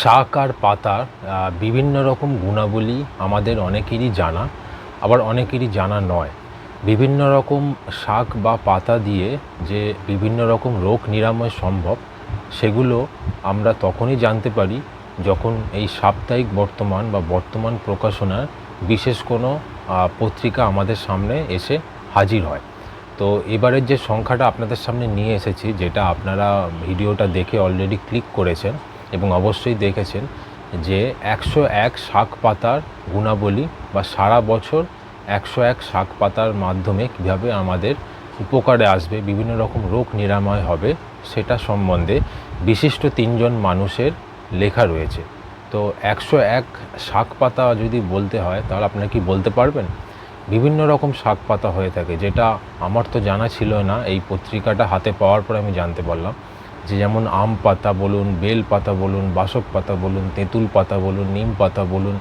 শাক আর পাতার বিভিন্ন রকম গুণাবলী আমাদের অনেকেরই জানা, আবার অনেকেরই জানা নয়। বিভিন্ন রকম শাক বা পাতা দিয়ে যে বিভিন্ন রকম রোগ নিরাময় সম্ভব, সেগুলো আমরা তখনই জানতে পারি যখন এই সাপ্তাহিক বর্তমান বা বর্তমান প্রকাশনার বিশেষ কোনো পত্রিকা আমাদের সামনে এসে হাজির হয়। তো এবারের যে সংখ্যাটা আপনাদের সামনে নিয়ে এসেছি, যেটা আপনারা ভিডিওটা দেখে অলরেডি ক্লিক করেছেন এবং অবশ্যই দেখেছেন যে একশো এক শাক পাতার গুণাবলী বা সারা বছর একশো এক শাক পাতার মাধ্যমে কীভাবে আমাদের উপকারে আসবে, বিভিন্ন রকম রোগ নিরাময় হবে, সেটা সম্বন্ধে বিশিষ্ট তিনজন মানুষের লেখা রয়েছে। তো একশো এক শাক পাতা যদি বলতে হয়, তাহলে আপনারা কি বলতে পারবেন? বিভিন্ন রকম শাক পাতা হয়ে থাকে, যেটা আমার তো জানা ছিল না, এই পত্রিকাটা হাতে পাওয়ার পরে আমি জানতে পারলাম। যে যেমন আম পাতা বলুন, বেল পাতা বলুন, বাসক পাতা বলুন, তেঁতুল পাতা বলুন, নিম পাতা বলুন,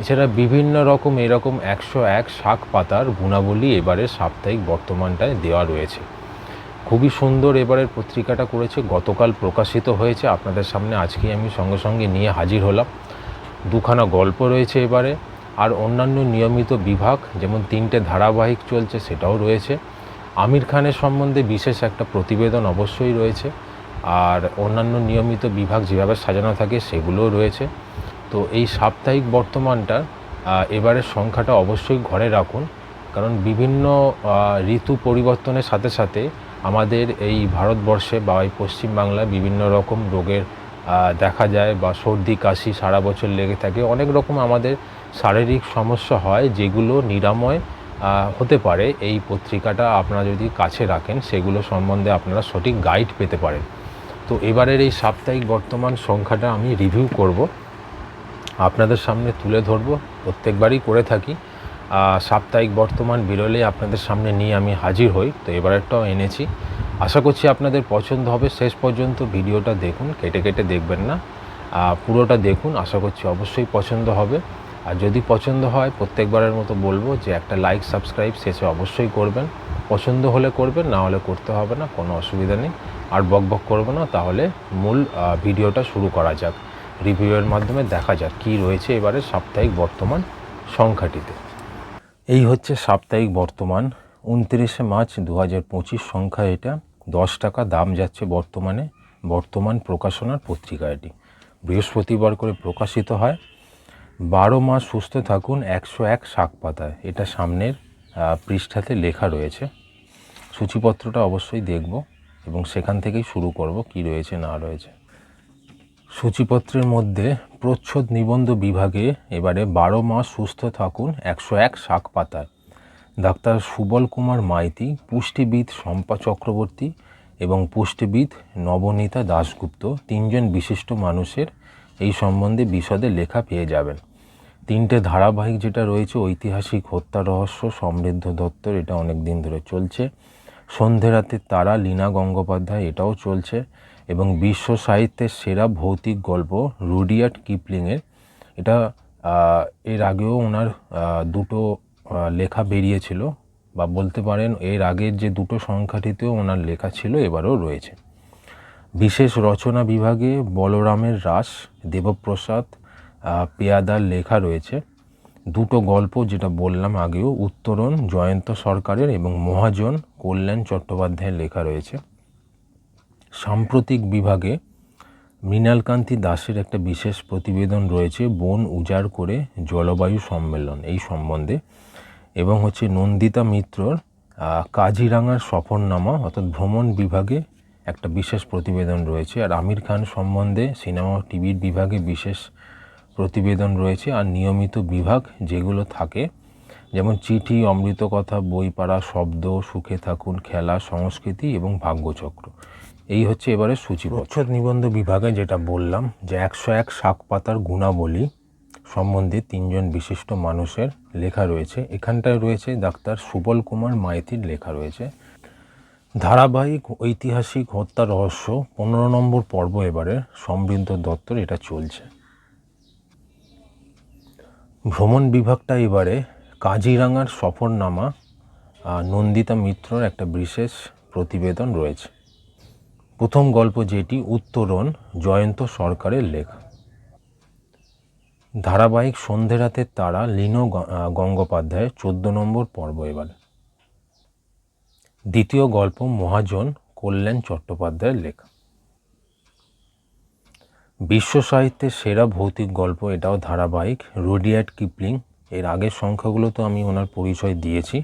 এছাড়া বিভিন্ন রকম এরকম একশো এক শাক পাতার গুণাবলী এবারে সাপ্তাহিক বর্তমানটায় দেওয়া রয়েছে। খুবই সুন্দর এবারের পত্রিকাটা করেছে, গতকাল প্রকাশিত হয়েছে। আপনাদের সামনে আজকে আমি সঙ্গে সঙ্গে নিয়ে হাজির হলাম। দুখানা গল্প রয়েছে এবারে, আর অন্যান্য নিয়মিত বিভাগ, যেমন তিনটে ধারাবাহিক চলছে সেটাও রয়েছে। আমির খানের সম্বন্ধে বিশেষ একটা প্রতিবেদন অবশ্যই রয়েছে। আর অন্যান্য নিয়মিত বিভাগ যেভাবে সাজানো থাকে সেগুলোও রয়েছে। তো এই সাপ্তাহিক বর্তমানটা এবারের সংখ্যাটা অবশ্যই ঘরে রাখুন। কারণ বিভিন্ন ঋতু পরিবর্তনের সাথে সাথে আমাদের এই ভারতবর্ষে বা এই পশ্চিমবাংলায় বিভিন্ন রকম রোগের দেখা যায় বা সর্দি, কাশি সারা বছর লেগে থাকে। অনেক রকম আমাদের শারীরিক সমস্যা হয় যেগুলো নিরাময় হতে পারে। এই পত্রিকাটা আপনারা যদি কাছে রাখেন, সেগুলো সম্বন্ধে আপনারা সঠিক গাইড পেতে পারেন। তো এবারের এই সাপ্তাহিক বর্তমান সংখ্যাটা আমি রিভিউ করব। আপনাদের সামনে তুলে ধরবো, প্রত্যেকবারই করে থাকি। সাপ্তাহিক বর্তমান বিরলে আপনাদের সামনে নিয়ে আমি হাজির হই, তো এবারেরটাও এনেছি। আশা করছি আপনাদের পছন্দ হবে। শেষ পর্যন্ত ভিডিওটা দেখুন, কেটে কেটে দেখবেন না। পুরোটা দেখুন, আশা করছি অবশ্যই পছন্দ হবে। আর যদি পছন্দ হয়, প্রত্যেকবারের মতো বলব যে একটা লাইক সাবস্ক্রাইব শেষে অবশ্যই করবেন। পছন্দ হলে করবেন, না হলে করতে হবে না, কোনো অসুবিধা নেই। আর বক বক করব না, তাহলে মূল ভিডিওটা শুরু করা যাক। রিভিউয়ের মাধ্যমে দেখা যাক কী রয়েছে এবারে সাপ্তাহিক বর্তমান সংখ্যাটিতে। এই হচ্ছে সাপ্তাহিক বর্তমান, উনত্রিশে মার্চ দু হাজার পঁচিশ সংখ্যা এটা। দশ টাকা দাম যাচ্ছে বর্তমানে, বর্তমান প্রকাশনার পত্রিকা এটি বৃহস্পতিবার করে প্রকাশিত হয়। বারো মাস সুস্থ থাকুন, একশো এক শাক পাতায়। এটা সামনের পৃষ্ঠাতে লেখা রয়েছে। সূচিপত্রটা অবশ্যই দেখব। এবং সেখান থেকেই শুরু করব কি রয়েছে, না রয়েছে। সূচিপত্রের মধ্যে প্রচ্ছদ নিবন্ধ বিভাগে এবারে বারো মাস সুস্থ থাকুন একশো এক শাক পাতায় ডাক্তার সুবল কুমার মাইতি, পুষ্টিবিদ শম্পা চক্রবর্তী এবং পুষ্টিবিদ নবনীতা দাশগুপ্ত তিনজন বিশিষ্ট মানুষের এই সম্বন্ধে বিশদে লেখা পেয়ে যাবেন। তিনটে ধারাবাহিক যেটা রয়েছে, ঐতিহাসিক হত্যা রহস্য, সমৃদ্ধ দত্তর, এটা অনেক দিন ধরে চলছে। সন্ধে রাতে তারা লীনা গঙ্গোপাধ্যায় এটাও চলছে এবং বিশ্ব সাহিত্যের সেরা ভৌতিক গল্প রুডিয়ার্ট কিপলিংয়ের। এটা এর আগেও ওনার দুটো লেখা বেরিয়েছিল বা বলতে পারেন এর আগের যে দুটো সংখ্যাটিতেও ওনার লেখা ছিল এবারও রয়েছে। বিশেষ রচনা বিভাগে বলরামের রাস, দেবপ্রসাদ পেয়াদার লেখা রয়েছে। দুটো গল্প যেটা বললাম আগেও, উত্তরণ জয়ন্ত সরকারের এবং মহাজন কল্যাণ চট্টোপাধ্যায়ের লেখা রয়েছে। সাম্প্রতিক বিভাগে মৃণালকান্তি দাসের একটা বিশেষ প্রতিবেদন রয়েছে, বন উজাড় করে জলবায়ু সম্মেলন এই সম্বন্ধে, এবং হচ্ছে নন্দিতা মিত্রর কাজিরাঙার সফরনামা অর্থাৎ ভ্রমণ বিভাগে একটা বিশেষ প্রতিবেদন রয়েছে। আর আমির খান সম্বন্ধে সিনেমা টিভির বিভাগে বিশেষ প্রতিবেদন রয়েছে আর নিয়মিত বিভাগ যেগুলো থাকে, যেমন চিঠি অমৃত কথা বই পাড়া শব্দ, সুখে থাকুন, খেলা, সংস্কৃতি এবং ভাগ্যচক্র। এই হচ্ছে এবারে সূচি প্রচ্ছদ নিবন্ধ বিভাগে যেটা বললাম, যে একশো এক শাক পাতার গুণাবলী সম্বন্ধে তিনজন বিশিষ্ট মানুষের লেখা রয়েছে। এখানটায় রয়েছে ডাক্তার সুবল কুমার মাইতির লেখা রয়েছে। ধারাবাহিক ঐতিহাসিক হত্যা রহস্য, পনেরো নম্বর পর্ব এবারে সমৃদ্ধ দত্তর এটা চলছে। ভ্রমণ বিভাগটা এবারে কাজিরাঙার সফরনামা নন্দিতা মিত্রর একটা বিশেষ প্রতিবেদন রয়েছে। প্রথম গল্প যেটি উত্তরণ জয়ন্ত সরকারের লেখা। ধারাবাহিক সন্ধে রাতের তারা লীনো গঙ্গোপাধ্যায়ের চোদ্দ নম্বর পর্ব এবার। দ্বিতীয় গল্প মহাজন কল্যাণ চট্টোপাধ্যায়ের লেখা। বিশ্ব সাহিত্যের সেরা ভৌতিক গল্প এটাও ধারাবাহিক, রুডিয়ার্ড কিপলিং। এর আগের সংখ্যাগুলো তো আমি ওনার পরিচয় দিয়েছি।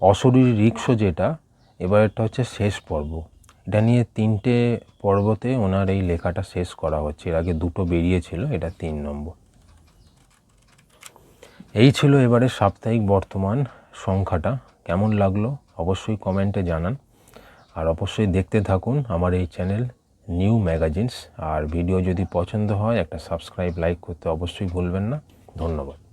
অশরীরী রিক্স যেটা, এবার এটা হচ্ছে শেষ পর্ব। এটা নিয়ে তিনটে পর্বতে ওনার এই লেখাটা শেষ করা হচ্ছে। এর আগে দুটো বেরিয়েছিল, এটা তিন নম্বর। এই ছিল এবারে সাপ্তাহিক বর্তমান সংখ্যাটা। কেমন লাগল অবশ্যই কমেন্টে জানান। আর অবশ্যই দেখতে থাকুন আমার এই চ্যানেল নিউ ম্যাগাজিনস। আর ভিডিও যদি পছন্দ হয়, একটা সাবস্ক্রাইব, লাইক করতে অবশ্যই ভুলবেন না। ধন্যবাদ।